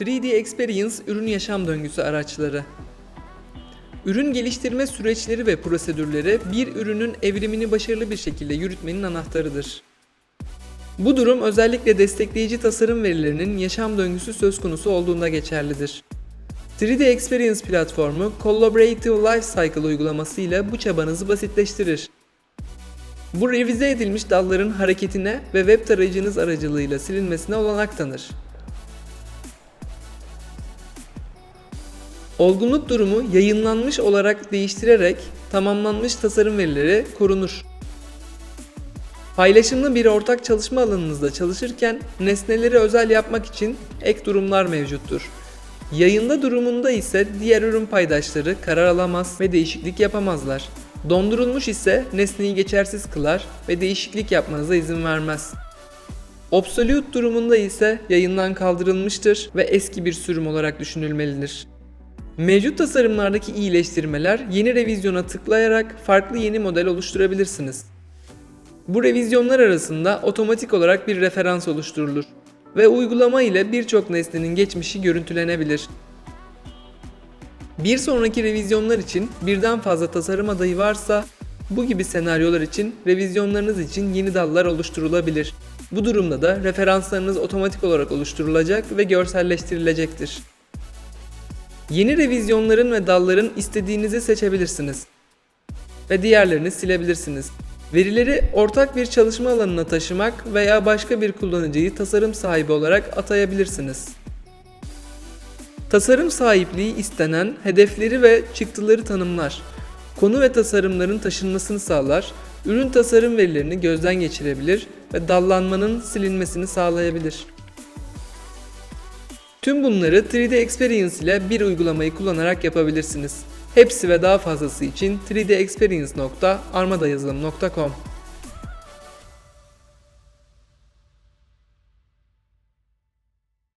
3D Experience ürün yaşam döngüsü araçları. Ürün geliştirme süreçleri ve prosedürleri bir ürünün evrimini başarılı bir şekilde yürütmenin anahtarıdır. Bu durum özellikle destekleyici tasarım verilerinin yaşam döngüsü söz konusu olduğunda geçerlidir. 3D Experience platformu Collaborative Lifecycle uygulaması ile bu çabanızı basitleştirir. Bu revize edilmiş dalların hareketine ve web tarayıcınız aracılığıyla silinmesine olanak tanır. Olgunluk durumu yayınlanmış olarak değiştirerek tamamlanmış tasarım verileri korunur. Paylaşımlı bir ortak çalışma alanınızda çalışırken nesneleri özel yapmak için ek durumlar mevcuttur. Yayında durumunda ise diğer ürün paydaşları karar alamaz ve değişiklik yapamazlar. Dondurulmuş ise nesneyi geçersiz kılar ve değişiklik yapmanıza izin vermez. Obsolete durumunda ise yayından kaldırılmıştır ve eski bir sürüm olarak düşünülmelidir. Mevcut tasarımlardaki iyileştirmeler yeni revizyona tıklayarak farklı yeni model oluşturabilirsiniz. Bu revizyonlar arasında otomatik olarak bir referans oluşturulur ve uygulama ile birçok nesnenin geçmişi görüntülenebilir. Bir sonraki revizyonlar için birden fazla tasarım adayı varsa bu gibi senaryolar için revizyonlarınız için yeni dallar oluşturulabilir. Bu durumda da referanslarınız otomatik olarak oluşturulacak ve görselleştirilecektir. Yeni revizyonların ve dalların istediğinizi seçebilirsiniz ve diğerlerini silebilirsiniz. Verileri ortak bir çalışma alanına taşımak veya başka bir kullanıcıyı tasarım sahibi olarak atayabilirsiniz. Tasarım sahipliği istenen hedefleri ve çıktıları tanımlar. Konu ve tasarımların taşınmasını sağlar, ürün tasarım verilerini gözden geçirebilir ve dallanmanın silinmesini sağlayabilir. Tüm bunları 3D Experience ile bir uygulamayı kullanarak yapabilirsiniz. Hepsi ve daha fazlası için 3dexperience.armadayazılım.com